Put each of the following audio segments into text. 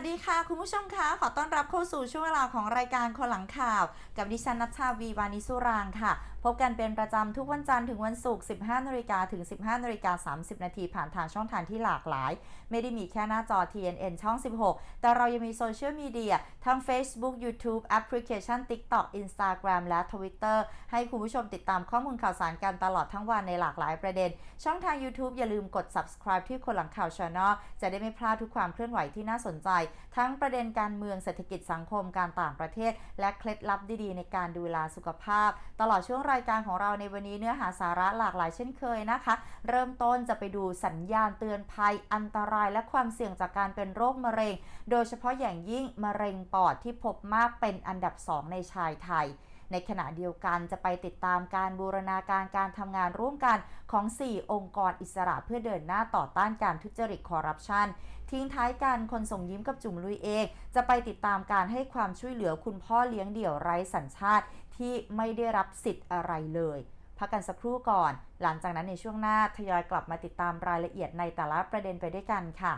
วัสดีค่ะ คุณผู้ชมคะขอต้อนรับเข้าสู่ช่วงเวลาของรายการคนหลังข่าว กับดิฉันนัชชาวีวานิสุรางค์ค่ะ พบกันเป็นประจำทุกวันจันทร์ถึงวันศุกร์ 15นาฬิกาถึง 15นาฬิกา30 นาทีผ่านทางช่องทางที่หลากหลาย ไม่ได้มีแค่หน้าจอ TNN ช่อง 16 แต่เรายังมีโซเชียลมีเดียทั้ง Facebook YouTube แอปพลิเคชัน TikTok Instagram และ Twitter ให้คุณผู้ชมติดตามข้อมูลข่าวสารกันตลอดทั้งวันในหลากหลายประเด็น ช่องทาง YouTube อย่าลืมกด subscribe ที่คนหลังข่าว Channel จะได้ไม่พลาดทุกความเคลื่อนไหวที่น่าสนใจทั้งประเด็นการเมืองเศรษฐกิจสังคมการต่างประเทศ และเคล็ดลับดีๆ ในการดูแลสุขภาพ ตลอดช่วงรายการของเราในวันนี้เนื้อหาสาระหลากหลายเช่นเคยนะคะ เริ่มต้นจะไปดูสัญญาณเตือนภัยอันตรายและความเสี่ยงจากการเป็นโรคมะเร็ง โดยเฉพาะอย่างยิ่งมะเร็งปอดที่พบมากเป็นอันดับ 2 ในชายไทย ในขณะเดียวกันจะไปติดตามการบูรณาการการทำงานร่วมกันของ 4 องค์กรอิสระเพื่อเดินหน้าต่อต้านการทุจริตคอร์รัปชันทิ้งท้ายกันคนส่งยิ้มกับจุ๋มลุยเอง จะไปติดตามการให้ความช่วยเหลือคุณพ่อเลี้ยงเดี่ยวไร้สัญชาติ ที่ไม่ได้รับสิทธิ์อะไรเลยพักกันสักครู่ก่อน หลังจากนั้นในช่วงหน้าทยอยกลับมาติดตามรายละเอียดในแต่ละประเด็นไปด้วยกันค่ะ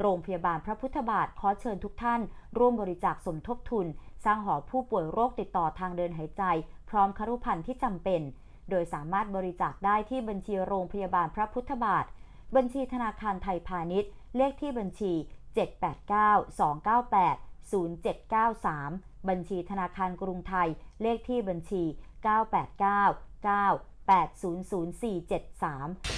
โรงพยาบาลพระพุทธบาทขอเชิญทุกท่าน ร่วมบริจาคสมทบทุน สร้างหอผู้ป่วยโรคติดต่อทางเดินหายใจ พร้อมครุภัณฑ์ที่จำเป็น โดยสามารถบริจาคได้ที่บัญชีโรงพยาบาลพระพุทธบาท บัญชีธนาคารไทยพาณิชย์ เลขที่บัญชี 789 298 0793 บัญชีธนาคารกรุงไทย เลขที่บัญชี 989 9 8000473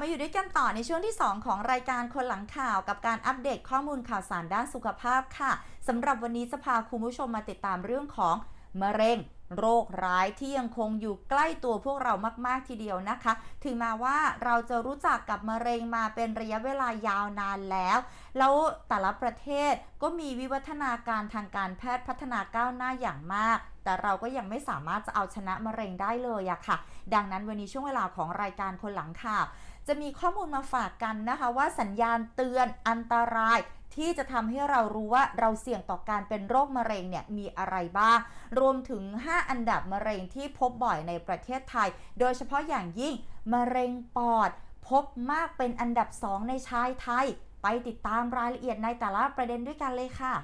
มาอยู่ด้วยกันต่อในช่วงที่ 2 ของรายการคนหลังข่าวกับการอัปเดตข้อมูลข่าวสารด้านสุขภาพค่ะสำหรับวันนี้จะพาคุณผู้ชมมาติดตามเรื่องของมะเร็ง โรคร้ายที่ยังคงอยู่ใกล้ตัวพวกเรามาก ๆ ทีเดียวนะคะ ถึงม้ว่าเราจะรู้จักกับมะเร็งมาเป็นระยะเวลายาวนานแล้ว แล้วแต่ละประเทศก็มีวิวัฒนาการทางการแพทย์พัฒนาก้าวหน้าอย่างมาก แต่เราก็ยังไม่สามารถจะเอาชนะมะเร็งได้เลยอะค่ะ ดังนั้นวันนี้ช่วงเวลาของรายการคนหลังข่าว จะมีข้อมูลมาฝากกันนะคะว่าสัญญาณเตือนอันตราย ที่จะทำให้เรารู้ว่าเราเสี่ยงต่อการเป็นโรคมะเร็งเนี่ยมีอะไรบ้าง รวมถึง 5 อันดับมะเร็งที่พบบ่อยในประเทศไทย โดยเฉพาะอย่างยิ่งมะเร็งปอด พบมากเป็นอันดับ 2 ในชายไทย ไปติดตามรายละเอียดในแต่ละประเด็นด้วยกันเลยค่ะ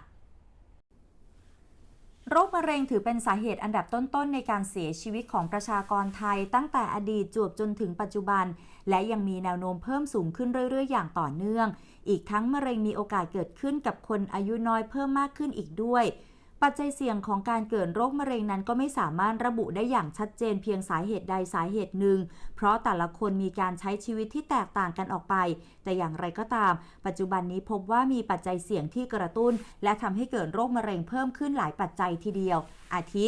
โรคมะเร็งถือเป็นสาเหตุอันดับต้นๆ ในการเสียชีวิตของประชากรไทย ตั้งแต่อดีตจวบจนถึงปัจจุบัน และยังมีแนวโน้มเพิ่มสูงขึ้นเรื่อยๆ อย่างต่อเนื่อง อีกทั้งมะเร็งมีโอกาสเกิดขึ้นกับคนอายุน้อยเพิ่มมากขึ้นอีกด้วย ปัจจัยเสี่ยงของการเกิดโรคมะเร็งนั้นก็ไม่สามารถระบุได้อย่างชัดเจนเพียงสาเหตุใดสาเหตุหนึ่ง เพราะแต่ละคนมีการใช้ชีวิตที่แตกต่างกันออกไป แต่อย่างไรก็ตาม ปัจจุบันนี้พบว่ามีปัจจัยเสี่ยงที่กระตุ้น และทำให้เกิดโรคมะเร็งเพิ่มขึ้นหลายปัจจัยทีเดียว อาทิ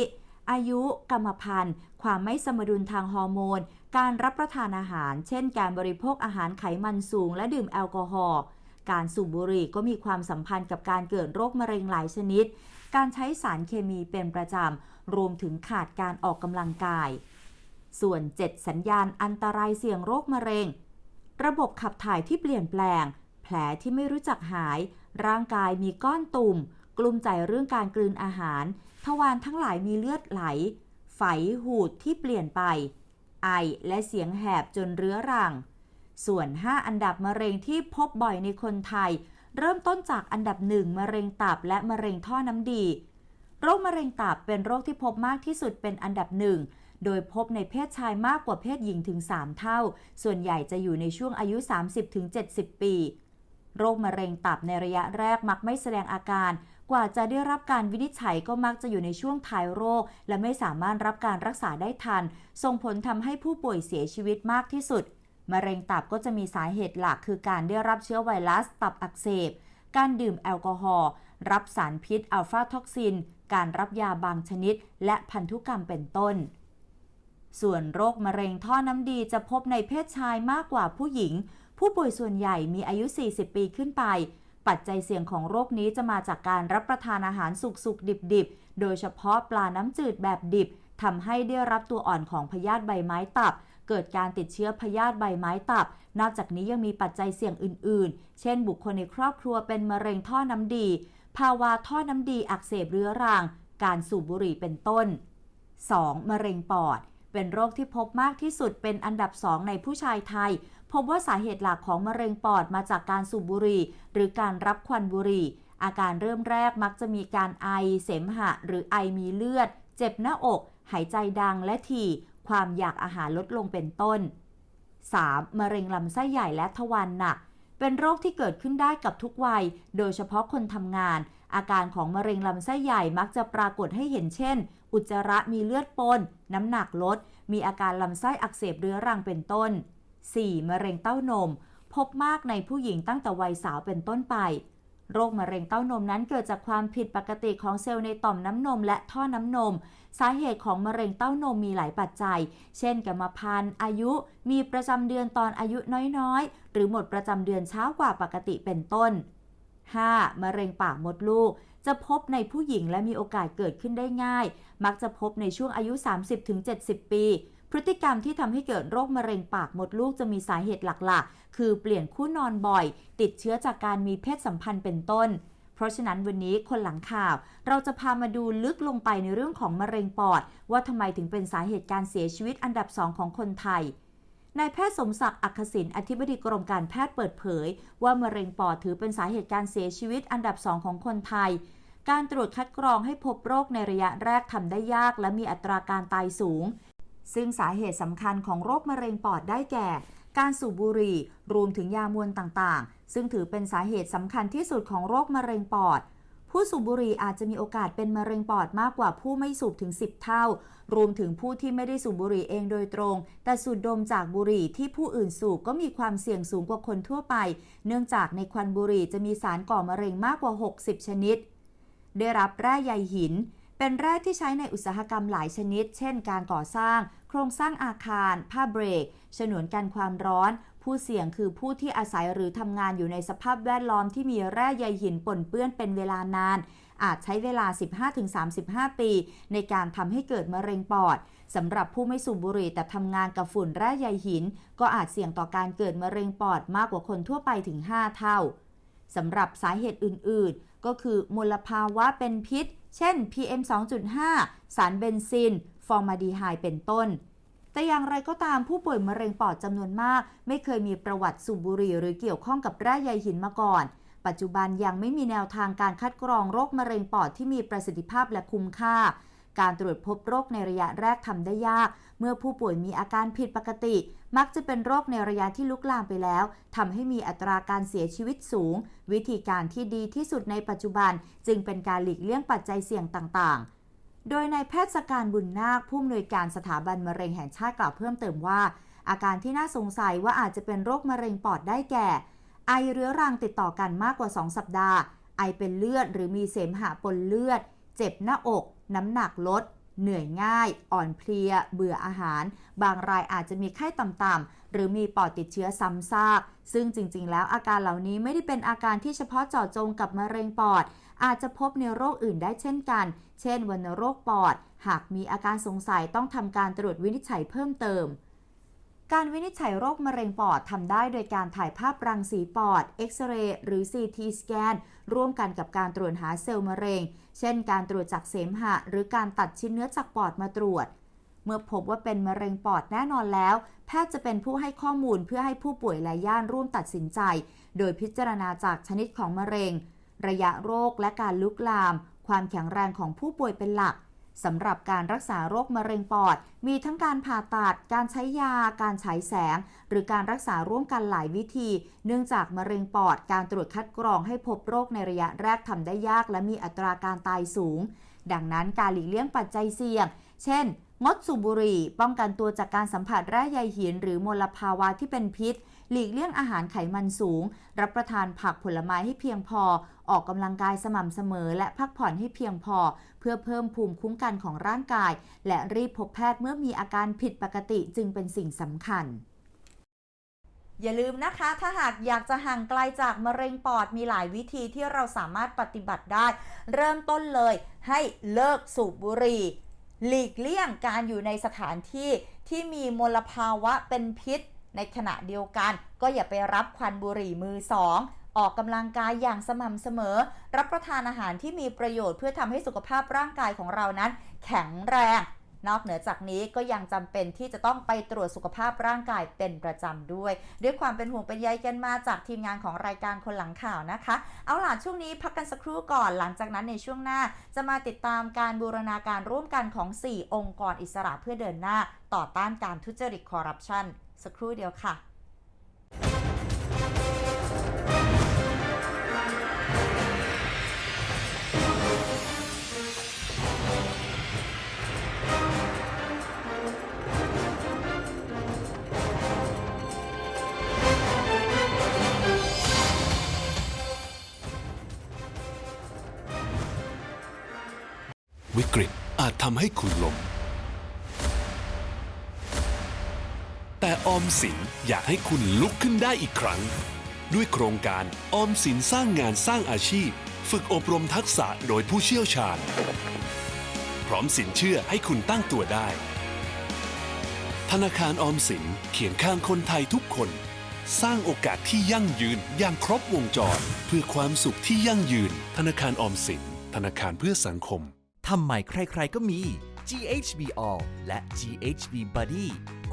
อายุ กรรมพันธุ์ ความไม่สมดุลทางฮอร์โมน การรับประทานอาหาร เช่น การบริโภคอาหารไขมันสูง และดื่มแอลกอฮอล์ การสูบบุหรี่ก็มีความสัมพันธ์กับการเกิดโรคมะเร็งหลายชนิด การใช้สารเคมีเป็นประจำ รวมถึงขาดการออกกำลังกาย ส่วน 7 สัญญาณอันตรายเสี่ยงโรคมะเร็ง ระบบขับถ่ายที่เปลี่ยนแปลง แผลที่ไม่รู้จักหาย ร่างกายมีก้อนตุ่ม กลุ้มใจเรื่องการกลืนอาหาร ทวารทั้งหลายมีเลือดไหล ไฝหูดที่เปลี่ยนไป ไอและเสียงแหบจนเรื้อรัง ส่วน 5 อันดับมะเร็งที่พบบ่อยในคนไทย เริ่มต้นจากอันดับหนึ่งมะเร็งตับและมะเร็งท่อน้ำดี โรคมะเร็งตับเป็นโรคที่พบมากที่สุดเป็นอันดับหนึ่งโดยพบในเพศชายมากกว่าเพศหญิงถึง 3 เท่า ส่วนใหญ่จะอยู่ในช่วงอายุ 30-70 ปี โรคมะเร็งตับในระยะแรกมักไม่แสดงอาการ กว่าจะได้รับการวินิจฉัยก็มักจะอยู่ในช่วงท้ายโรค และไม่สามารถรับการรักษาได้ทัน ส่งผลทำให้ผู้ป่วยเสียชีวิตมากที่สุด มะเร็งตับก็จะมีสาเหตุหลักคือการได้รับเชื้อไวรัสตับอักเสบ การดื่มแอลกอฮอล์รับสารพิษอัลฟาท็อกซิน การรับยาบางชนิด และพันธุกรรมเป็นต้น ส่วนโรคมะเร็งท่อน้ำดีจะพบในเพศชายมากกว่าผู้หญิง ผู้ป่วยส่วนใหญ่มีอายุ 40 ปีขึ้นไป ปัจจัยเสี่ยงของโรคนี้จะมาจากการรับประทานอาหารสุกๆดิบๆ โดยเฉพาะปลาน้ำจืดแบบดิบทำให้ได้รับตัวอ่อนของพยาธิใบไม้ตับ เกิดการติดเชื้อพยาธิใบไม้ตับ นอกจากนี้ยังมีปัจจัยเสี่ยงอื่น ๆ เช่น บุคคลในครอบครัวเป็นมะเร็งท่อน้ำดี ภาวะท่อน้ำดีอักเสบเรื้อรัง การสูบบุหรี่เป็นต้น 2. มะเร็งปอด เป็นโรคที่พบมากที่สุดเป็นอันดับ2ในผู้ชายไทย พบว่าสาเหตุหลักของมะเร็งปอดมาจากการสูบบุหรี่ หรือการรับควันบุหรี่ อาการเริ่มแรกมักจะมีการไอ เสมหะ หรือไอมีเลือด เจ็บหน้าอก หายใจดังและถี่ ความอยากอาหารลดลงเป็นต้น 3. มะเร็งลำไส้ใหญ่และทวารหนัก เป็นโรคที่เกิดขึ้นได้กับทุกวัย โดยเฉพาะคนทำงาน อาการของมะเร็งลำไส้ใหญ่มักจะปรากฏให้เห็นเช่น อุจจาระมีเลือดปน น้ำหนักลด มีอาการลำไส้อักเสบเรื้อรังเป็นต้น 4. มะเร็งเต้านม พบมากในผู้หญิงตั้งแต่วัยสาวเป็นต้นไป โรคมะเร็งเต้านมนั้นเกิดจากความผิดปกติของเซลล์ในต่อมน้ำนมและท่อน้ำนม สาเหตุของมะเร็งเต้านมมีหลายปัจจัย เช่นกรรมพันธุ์ อายุ มีประจำเดือนตอนอายุน้อยๆ หรือหมดประจำเดือนเช้ากว่าปกติเป็นต้น 5. มะเร็งปากมดลูก จะพบในผู้หญิงและมีโอกาสเกิดขึ้นได้ง่าย มักจะพบในช่วงอายุ 30-70 ปี พฤติกรรมที่ทำให้เกิดโรคมะเร็งปากมดลูกจะมีสาเหตุหลักๆ คือเปลี่ยนคู่นอนบ่อย ติดเชื้อจากการมีเพศสัมพันธ์เป็นต้น เพราะฉะนั้นวันนี้คนหลังข่าว เราจะพามาดูลึกลงไปในเรื่องของมะเร็งปอด ว่าทำไมถึงเป็นสาเหตุการเสียชีวิตอันดับสองของคนไทยนายแพทย์สมศักดิ์อักขศินอธิบดีกรมการแพทย์เปิดเผย ว่ามะเร็งปอดถือเป็นสาเหตุการเสียชีวิตอันดับสองของคนไทย การตรวจคัดกรองให้พบโรคในระยะแรกทำได้ยาก และมีอัตราการตายสูง ซึ่งสาเหตุสำคัญของโรคมะเร็งปอดได้แก่ การสูบบุหรี่ รวมถึงยามวนต่างๆ ซึ่งถือเป็นสาเหตุสำคัญที่สุดของโรคมะเร็งปอด ผู้สูบบุหรี่อาจจะมีโอกาสเป็นมะเร็งปอดมากกว่าผู้ไม่สูบถึง 10 เท่า รวมถึงผู้ที่ไม่ได้สูบบุหรี่เองโดยตรง แต่สูดดมจากบุหรี่ที่ผู้อื่นสูบก็มีความเสี่ยงสูงกว่าคนทั่วไป เนื่องจากในควันบุหรี่จะมีสารก่อมะเร็งมากกว่า 60 ชนิด ได้รับแร่ใยหิน เป็นแร่ที่ใช้ในอุตสาหกรรมหลายชนิด เช่น การก่อสร้าง โครงสร้างอาคาร ผ้าเบรก ฉนวนกันความร้อน ผู้เสี่ยงคือผู้ที่อาศัยหรือทำงานอยู่ในสภาพแวดล้อมที่มีแร่ใยหินปนเปื้อนเป็นเวลานาน อาจใช้เวลา 15-35 ปี ในการทำให้เกิดมะเร็งปอดสำหรับผู้ไม่สูบบุหรี่แต่ทำงานกับฝุ่นแร่ใยหิน ก็อาจเสี่ยงต่อการเกิดมะเร็งปอดมากกว่าคนทั่วไปถึง 5 เท่าสำหรับสาเหตุอื่น ๆ ก็คือมลภาวะเป็นพิษ เช่น PM 2.5 สารเบนซิน ฟอร์มาดีไฮเป็นต้น แต่อย่างไรก็ตามผู้ป่วยมะเร็งปอดจำนวนมาก ไม่เคยมีประวัติสูบบุหรี่หรือเกี่ยวข้องกับแร่ใยหินมาก่อน ปัจจุบันยังไม่มีแนวทางการคัดกรองโรคมะเร็งปอดที่มีประสิทธิภาพและคุ้มค่า การตรวจพบโรคในระยะแรกทำได้ยาก เมื่อผู้ป่วยมีอาการผิดปกติ มักจะเป็นโรคในระยะที่ลุกลามไปแล้วทำให้มีอัตราการเสียชีวิตสูง วิธีการที่ดีที่สุดในปัจจุบัน จึงเป็นการหลีกเลี่ยงปัจจัยเสี่ยงต่างๆโดยนายแพทย์สการบุญนาคผู้อำนวยการสถาบันมะเร็งแห่งชาติกล่าวเพิ่มเติมว่า อาการที่น่าสงสัยว่าอาจจะเป็นโรคมะเร็งปอดได้แก่ ไอเรื้อรังติดต่อกันมากกว่า 2 สัปดาห์ ไอเป็นเลือดหรือมีเสมหะปนเลือด เจ็บหน้าอก น้ำหนักลด เหนื่อยง่าย อ่อนเพลีย เบื่ออาหาร บางรายอาจจะมีไข้ต่ำๆหรือมีปอดติดเชื้อซ้ำซาก ซึ่งจริงๆ แล้วอาการเหล่านี้ไม่ได้เป็นอาการที่เฉพาะเจาะจงกับมะเร็งปอด อาจจะพบในโรคอื่นได้เช่นกัน เช่นวัณโรคปอด หากมีอาการสงสัยต้องทำการตรวจวินิจฉัยเพิ่มเติม การวินิจฉัยโรคมะเร็งปอดทำได้โดยการถ่ายภาพรังสีปอด เอ็กซเรย์หรือ CT สแกนร่วมกันกับการตรวจหาเซลล์มะเร็ง เช่น การตรวจจากเสมหะ หรือการตัดชิ้นเนื้อจากปอดมาตรวจ เมื่อพบว่าเป็นมะเร็งปอดแน่นอนแล้ว แพทย์จะเป็นผู้ให้ข้อมูลเพื่อให้ผู้ป่วยและญาติร่วมตัดสินใจ โดยพิจารณาจากชนิดของมะเร็ง ระยะโรคและการลุกลาม ความแข็งแรงของผู้ป่วยเป็นหลัก สำหรับการรักษาโรคมะเร็งปอด มีทั้งการผ่าตัด การใช้ยา การฉายแสง หรือการรักษาร่วมกันหลายวิธี เนื่องจากมะเร็งปอด การตรวจคัดกรองให้พบโรคในระยะแรกทำได้ยาก และมีอัตราการตายสูง ดังนั้นการหลีกเลี่ยงปัจจัยเสี่ยง เช่น งดสูบบุหรี่ ป้องกันตัวจากการสัมผัสแร่ใยหิน หรือมลภาวะที่เป็นพิษ หลีกเลี่ยงอาหารไขมันสูง รับประทานผักผลไม้ให้เพียงพอ ออกกำลังกายสม่ำเสมอ และพักผ่อนให้เพียงพอ เพื่อเพิ่มภูมิคุ้มกันของร่างกาย และรีบพบแพทย์เมื่อมีอาการผิดปกติจึงเป็นสิ่งสำคัญอย่าลืมนะคะ ถ้าหากอยากจะห่างไกลจากมะเร็งปอดมีหลายวิธีที่เราสามารถปฏิบัติได้ เริ่มต้นเลยให้เลิกสูบบุหรี่ หลีกเลี่ยงการอยู่ในสถานที่ที่มีมลภาวะเป็นพิษ ในขณะเดียวกันก็อย่าไปรับควันบุหรี่มือสองออกกำลังกายอย่างสม่ำเสมอ รับประทานอาหารที่มีประโยชน์เพื่อทำให้สุขภาพร่างกายของเรานั้น แข็งแรง นอกเหนือจากนี้ก็ยังจำเป็นที่จะต้องไปตรวจสุขภาพร่างกายเป็นประจำด้วย ด้วยความเป็นห่วงเป็นใยกันมาจากทีมงานของรายการคนหลังข่าวนะคะ เอาล่ะช่วงนี้พักกันสักครู่ก่อน หลังจากนั้นในช่วงหน้า จะมาติดตามการบูรณาการร่วมกันของ 4 องค์กรอิสระเพื่อเดินหน้า ต่อต้านการทุจริตคอร์รัปชัน สักครู่เดียวค่ะวิกฤตอาจทำให้คุณล้ม ออมสินอยากให้คุณลุกขึ้นได้อีกครั้ง ด้วยโครงการออมสินสร้างงานสร้างอาชีพ ฝึกอบรมทักษะโดยผู้เชี่ยวชาญ พร้อมสินเชื่อให้คุณตั้งตัวได้ ธนาคารออมสินเขียนข้างคนไทยทุกคน สร้างโอกาสที่ยั่งยืนอย่างครบวงจร เพื่อความสุขที่ยั่งยืน ธนาคารออมสิน ธนาคารเพื่อสังคมทำไมใครๆก็มี GHB All และ GHB Buddy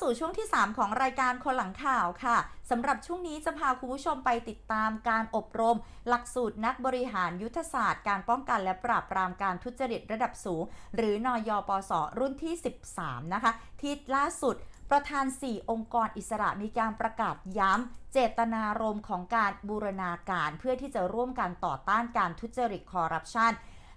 สู่ช่วงที่ 3 ของรายการคนหลังข่าวค่ะสำหรับช่วงนี้จะพาคุณผู้ชมไปติดตามการอบรม หลักสูตรนักบริหารยุทธศาสตร์ การป้องกันและปราบปรามการทุจริตระดับสูง หรือนอยปสรุ่นที่ 13 นะคะ ที่ล่าสุดประธาน 4 องค์กรอิสระมีการประกาศย้ำ เจตนารมณ์ของการบูรณาการเพื่อที่จะร่วมกันต่อต้านการทุจริตคอร์รัปชัน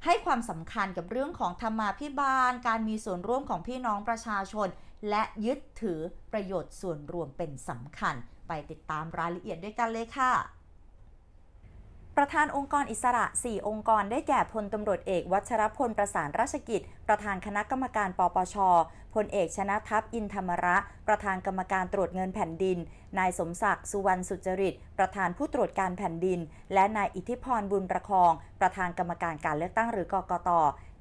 ให้ความสำคัญกับเรื่องของธรรมาภิบาล การมีส่วนร่วมของพี่น้องประชาชน และยึดถือประโยชน์ส่วนรวมเป็นสำคัญ ไปติดตามรายละเอียดด้วยกันเลยค่ะประธานองค์กรอิสระ 4 องค์กรได้แก่พลตำรวจเอกวัชรพลประสานราชกิจ ประธานคณะกรรมการปปช พลเอกชนะทัพอินธรรมระ ประธานกรรมการตรวจเงินแผ่นดิน นายสมศักดิ์สุวรรณสุจริต ประธานผู้ตรวจการแผ่นดิน และนายอิทธิพรบุญประคอง ประธานกรรมการการเลือกตั้งหรือกกต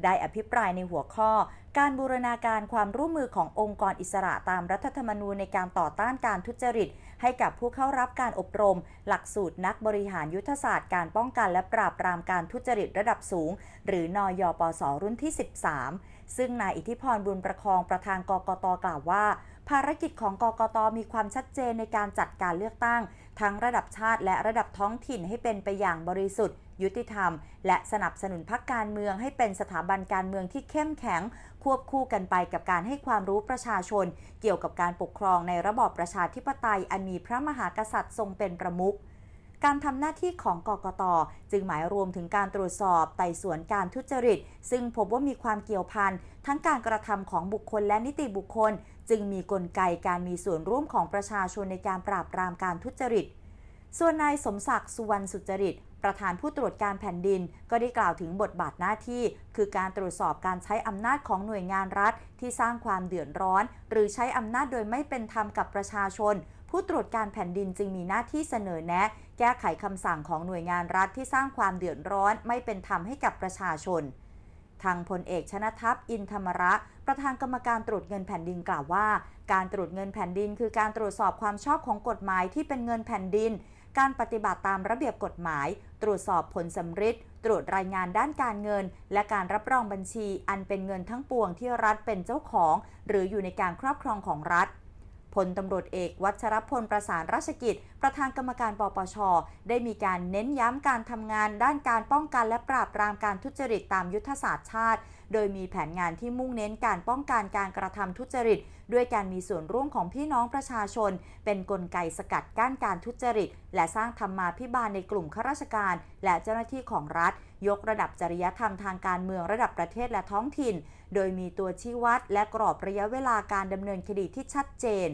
ได้อภิปรายในหัวข้อ การบูรณาการความร่วมมือขององค์กรอิสระตามรัฐธรรมนูญในการต่อต้านการทุจริต ให้กับผู้เข้ารับการอบรม หลักสูตรนักบริหารยุทธศาสตร์การป้องกันและปราบปรามการทุจริตระดับสูง หรือนอยปสรุ่นที่ 13 ซึ่งนายอิทธิพรบุญประคองประธานกกตกล่าวว่า ภารกิจของกกตมีความชัดเจนในการจัดการเลือกตั้ง ทั้งระดับชาติและระดับท้องถิ่นให้เป็นไปอย่างบริสุทธิ์ ยุติธรรม และสนับสนุนพรรคการเมืองให้เป็นสถาบันการเมืองที่เข้มแข็ง ควบคู่กันไปกับการให้ความรู้ประชาชน เกี่ยวกับการปกครองในระบอบประชาธิปไตยอันมีพระมหากษัตริย์ทรงเป็นประมุขการทำหน้าที่ของกกต จึงหมายรวมถึงการตรวจสอบไต่สวนการทุจริต ซึ่งพบว่ามีความเกี่ยวพัน ทั้งการกระทำของบุคคลและนิติบุคคล จึงมีกลไกการมีส่วนร่วมของประชาชนในการปราบปรามการทุจริต ส่วนนายสมศักดิ์สุวรรณสุจริต ประธานผู้ตรวจการแผ่นดิน ก็ได้กล่าวถึงบทบาทหน้าที่ คือการตรวจสอบการใช้อำนาจของหน่วยงานรัฐ ที่สร้างความเดือดร้อน หรือใช้อำนาจโดยไม่เป็นธรรมกับประชาชน ผู้ตรวจการแผ่นดินจึงมีหน้าที่เสนอแนะ แก้ไขคำสั่งของหน่วยงานรัฐที่สร้างความเดือดร้อน ไม่เป็นธรรมให้กับประชาชนทางพลเอกชนะทัพอินธรรมระ ประธานกรรมการตรวจเงินแผ่นดินกล่าวว่า การตรวจเงินแผ่นดิน คือการตรวจสอบความชอบของกฎหมายที่เป็นเงินแผ่นดิน การปฏิบัติตามระเบียบกฎหมาย ตรวจสอบผลสำริดตรวจรายงานด้านการเงิน และการรับรองบัญชี อันเป็นเงินทั้งปวงที่รัฐเป็นเจ้าของ หรืออยู่ในการครอบครองของรัฐพลตำรวจเอกวัชรพลประสานราชกิจ ประธานกรรมการปปช ได้มีการเน้นย้ำการทำงานด้านการป้องกันและปราบปรามการทุจริตตามยุทธศาสตร์ชาติ โดยมีแผนงานที่มุ่งเน้นการป้องกันการกระทำทุจริต ด้วยการมีส่วนร่วมของพี่น้องประชาชน เป็นนกลไกสกัดกั้นการทุจริต และสร้างธรรมาภิบาลในกลุ่มข้าราชการ และเจ้าหน้าที่ของรัฐ ยกระดับจริยธรรมทางการเมืองระดับประเทศและท้องถิ่น โดยมีตัวชี้วัด และกรอบระยะเวลาการดำเนินคดีที่ชัดเจน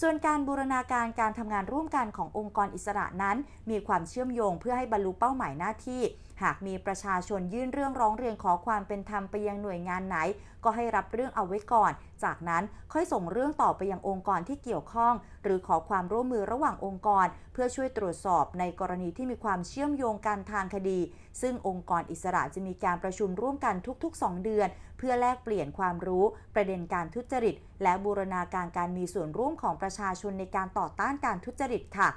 ส่วนการบูรณาการการทำงานร่วมกันขององค์กรอิสระนั้น มีความเชื่อมโยงเพื่อให้บรรลุเป้าหมายหน้าที่ หากมีประชาชนยื่นเรื่องร้องเรียนขอความเป็นธรรมไปยังหน่วยงานไหน ก็ให้รับเรื่องเอาไว้ก่อน จากนั้นค่อยส่งเรื่องต่อไปยังองค์กรที่เกี่ยวข้อง หรือขอความร่วมมือระหว่างองค์กร เพื่อช่วยตรวจสอบในกรณีที่มีความเชื่อมโยงกันทางคดี ซึ่งองค์กรอิสระจะมีการประชุมร่วมกันทุก ๆ 2 เดือน เพื่อแลกเปลี่ยนความรู้ประเด็นการทุจริต และบูรณาการการมีส่วนร่วมของประชาชนในการต่อต้านการทุจริตค่ะ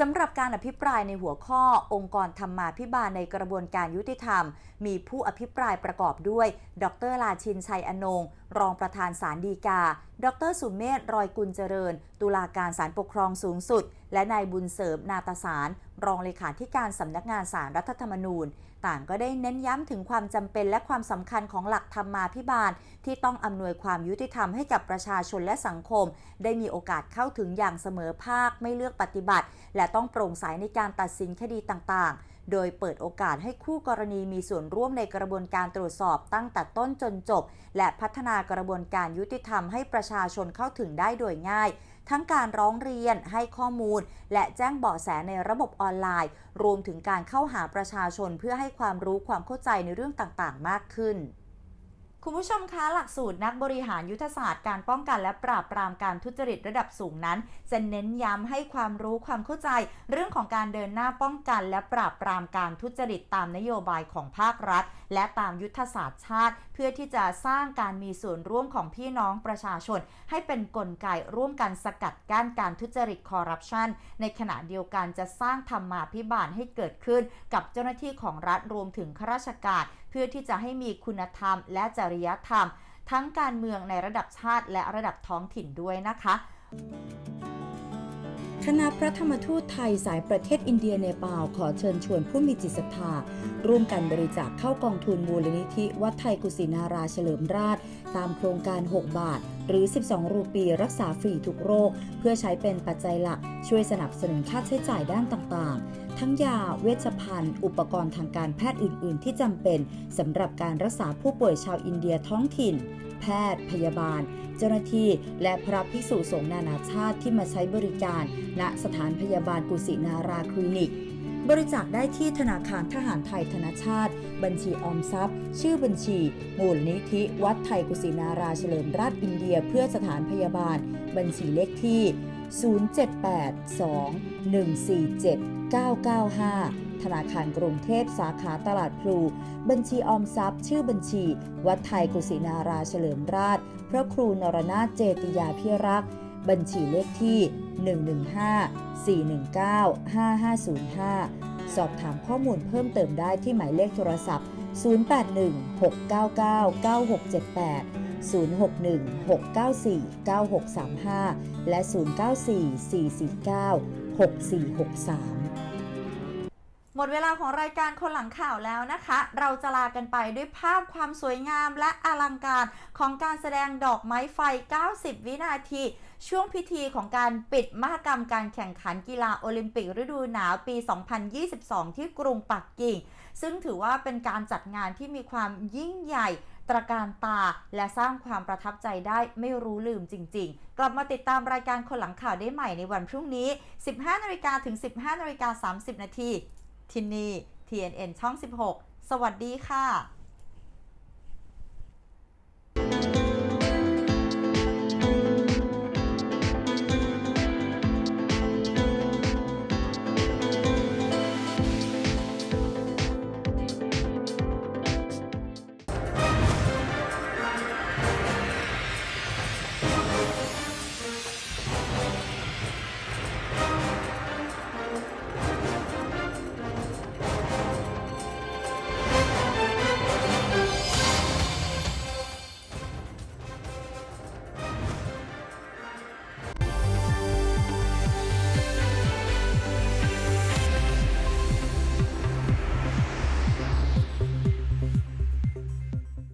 สำหรับการอภิปรายในหัวข้อองค์กรธรรมาภิบาลในกระบวนการยุติธรรม มีผู้อภิปรายประกอบด้วย ดรลาชินชัยอนง รองประธานศาลฎีกา ดรสุเมธรอยกุลเจริญ ตุลาการศาลปกครองสูงสุด และนายบุญเสริมนาตสาร รองเลขาธิการสำนักงานศาลรัฐธรรมนูญ ต่างก็ได้เน้นย้ำถึงความจำเป็นและความสำคัญของหลักธรรมาภิบาล ที่ต้องอำนวยความยุติธรรมให้กับประชาชนและสังคม ได้มีโอกาสเข้าถึงอย่างเสมอภาคไม่เลือกปฏิบัติ และต้องโปร่งใสในการตัดสินคดีต่างๆโดยเปิดโอกาสให้คู่กรณีมีส่วนร่วมในกระบวนการตรวจสอบตั้งแต่ต้นจนจบ และพัฒนากระบวนการยุติธรรมให้ประชาชนเข้าถึงได้โดยง่าย ทั้งการร้องเรียนให้ข้อมูล และแจ้งเบาะแสในระบบออนไลน์ รวมถึงการเข้าหาประชาชนเพื่อให้ความรู้ความเข้าใจในเรื่องต่างๆ มากขึ้น คุณผู้ชมคะหลักสูตรนักบริหารยุทธศาสตร์การป้องกันและปราบปรามการทุจริตระดับสูงนั้น จะเน้นย้ำให้ความรู้ความเข้าใจ เรื่องของการเดินหน้าป้องกัน และปราบปรามการทุจริตตามนโยบายของภาครัฐ และตามยุทธศาสตร์ชาติ เพื่อที่จะสร้างการมีส่วนร่วมของพี่น้องประชาชน ให้เป็นกลไกร่วมกันสกัดกั้นการทุจริตคอร์รัปชันในขณะเดียวกันจะสร้างธรรมาภิบาลให้เกิดขึ้น กับเจ้าหน้าที่ของรัฐรวมถึงข้าราชการ พื่อที่จะให้มีคุณธรรม และจริยธรรม ทั้งการเมืองในระดับชาติและระดับท้องถิ่นด้วยนะคะคณะพระธรรมทูตไทยสายประเทศอินเดียเนปาลขอเชิญชวนผู้มีจิตศรัทธาร่วมกันบริจาคเข้ากองทุนมูลนิธิวัดไทยกุศินาราเฉลิมราช ตามโครงการ 6 บาท หรือ 12 รูปีรักษาฟรีทุกโรค เพื่อใช้เป็นปัจจัยหลักช่วยสนับสนุนค่าใช้จ่ายด้านต่างๆ ทั้งยาเวชภัณฑ์ อุปกรณ์ทางการแพทย์อื่น ๆ ที่จำเป็นสำหรับการรักษาผู้ป่วยชาวอินเดียท้องถิ่น แพทย์ พยาบาล เจ้าหน้าที่ และพระภิกษุสงฆ์นานาชาติที่มาใช้บริการ ณสถานพยาบาลกุสินาราคลินิก บริจาคได้ที่ธนาคารทหารไทยธนชาติ บัญชีออมทรัพย์ ชื่อบัญชี มูลนิธิ วัดไทยกุสินาราเฉลิมราชอินเดีย เพื่อสถานพยาบาล บัญชีเลขที่ 078 2 147 995 ธนาคารกรุงเทพสาขาตลาดพลู บัญชีออมทรัพย์ ชื่อบัญชี วัดไทยกุศินาราเฉลิมราช พระครูนรนาถเจติยาพิรักษ์ บัญชีเลขที่ 115 419 5505 สอบถามข้อมูลเพิ่มเติมได้ที่หมายเลขโทรศัพท์ 081 699 9678 061 694 9635 และ 094 449 6463 หมดเวลาของรายการคนหลังข่าวแล้วนะคะ เราจะลากันไปด้วยภาพความสวยงามและอลังการของการแสดงดอกไม้ไฟ 90 วินาที ช่วงพิธีของการปิดมหกรรมการแข่งขันกีฬาโอลิมปิกฤดูหนาวปี 2022 ที่กรุงปักกิ่ง ซึ่งถือว่าเป็นการจัดงานที่มีความยิ่งใหญ่ตระการตาและสร้างความประทับใจได้ไม่รู้ลืมจริง ๆ กลับมาติดตามรายการคนหลังข่าวได้ใหม่ในวันพรุ่งนี้ 15นาฬิกาถึง 15นาฬิกา30 นาทีที่นี่ TNN ช่อง 16 สวัสดีค่ะ